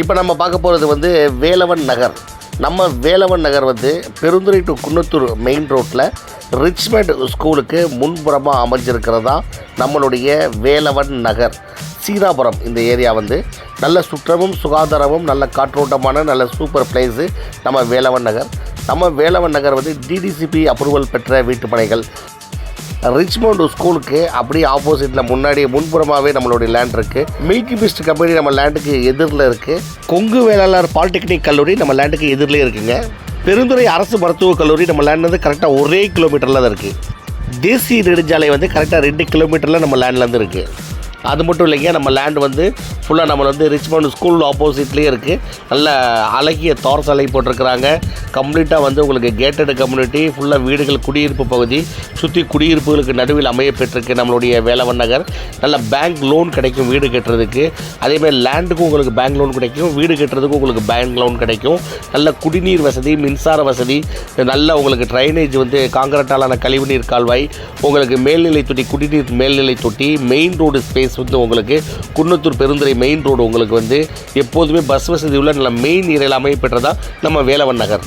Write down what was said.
இப்போ நம்ம பார்க்க போகிறது வந்து வேலவன் நகர். நம்ம வேலவன் நகர் வந்து பெருந்துறை டு குன்னத்தூர் மெயின் ரோட்டில் ரிச்மெண்ட் ஸ்கூலுக்கு முன்புறமாக அமைஞ்சிருக்கிறதா நம்மளுடைய வேலவன் நகர். சீதாபுரம் இந்த ஏரியா வந்து நல்ல சுற்றமும் சுகாதாரமும் நல்ல காற்றோட்டமான நல்ல சூப்பர் பிளேஸு நம்ம வேலவன் நகர். நம்ம வேலவன் நகர் வந்து டிடிசிபி அப்ரூவல் பெற்ற வீட்டுமனைகள் ரிச்மவுண்ட் ஸ்கூலுக்கு அப்படியே ஆப்போசிட்டில் முன்னாடி முன்புறமாகவே நம்மளுடைய லேண்ட் இருக்குது மில்கி பிஸ்ட் கம்பெனி நம்ம லேண்டுக்கு எதிரில் இருக்குது கொங்கு வேளாளர் பாலிடெக்னிக் கல்லூரி நம்ம லேண்டுக்கு எதிரிலே இருக்குங்க. பெருந்துறை அரசு மருத்துவக் கல்லூரி நம்ம லேண்ட்லேருந்து கரெக்டாக ஒரே கிலோமீட்டரில் தான் இருக்குது தேசிய நெடுஞ்சாலை வந்து கரெக்டாக ரெண்டு கிலோமீட்டரில் நம்ம லேண்ட்லேருந்து இருக்குது அது மட்டும் இல்லைங்க நம்ம லேண்ட் வந்து ஃபுல்லாக நம்ம வந்து ரிச்மண்ட் ஸ்கூல் ஆப்போசிட்லேயே இருக்குது நல்ல அழகிய தார் சாலை போட்டிருக்கிறாங்க. கம்ப்ளீட்டாக வந்து உங்களுக்கு கேட்டட் கம்யூனிட்டி ஃபுல்லாக வீடுகள் குடியிருப்பு பகுதி சுற்றி குடியிருப்புகளுக்கு நடுவில் அமைய பெற்றிருக்கு நம்மளுடைய வேலவன் நகர். நல்ல பேங்க் லோன் கிடைக்கும் வீடு கட்டுறதுக்கு. அதேமாதிரி லேண்டுக்கும் உங்களுக்கு பேங்க் லோன் கிடைக்கும் வீடு கட்டுறதுக்கும் உங்களுக்கு பேங்க் லோன் கிடைக்கும். நல்ல குடிநீர் வசதி மின்சார வசதி நல்ல உங்களுக்கு ட்ரைனேஜ் வந்து காங்கிரட்டாலான கழிவுநீர் கால்வாய் உங்களுக்கு மேல்நிலை தொட்டி குடிநீர் மேல்நிலை தொட்டி மெயின் ரோடு ஸ்பேஸ் வந்து உங்களுக்கு குன்னத்தூர் பெருந்துறை மெயின் ரோடு உங்களுக்கு வந்து எப்போதுமே பஸ் வசதி உள்ள நல்ல மெயின் ஏரியாவில் அமைய பெற்றதா நம்ம வேலவன் நகர்.